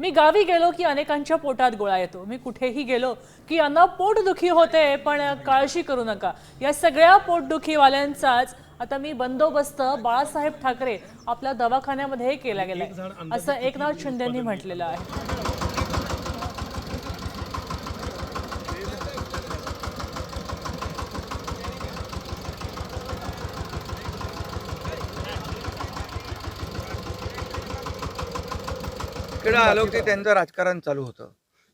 मी गावी गेलो की अनेकांच्या पोटात गोळा येतो. मी कुठेही गेलो की यांना पोटदुखी होते पण काळजी करू नका. या सगळ्या पोटदुखीवाल्यांचाच आता मी बंदोबस्त बाळासाहेब ठाकरे आपल्या दवाखान्यामध्ये केला गेलाय. असं एकनाथ शिंदेंनी म्हटलेलं आहे. इकडे आलो की त्यांचं राजकारण चालू होतं.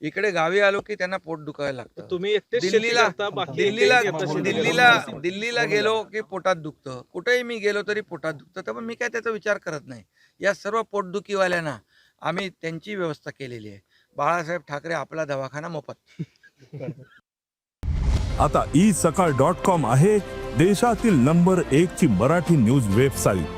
इकडे गावी आलो की त्यांना पोट दुखायला लागतं. तुम्ही एकटेच शेती दिल्लीला करता, बाकी दिल्लीला दिल्लीला. दिल्लीला गेलो की पोटात दुखतं. कुठेही मी गेलो तरी पोटात दुखतं. त्यामुळे मी काय त्याचा विचार करत नाही. या सर्व पोटदुखीवाल्यांना आम्ही त्यांची व्यवस्था केलेली आहे. बाळासाहेब ठाकरे आपला दवाखाना मोफत. आता ई सकाळ डॉट कॉम आहे देशातील नंबर एक ची मराठी न्यूज वेबसाईट.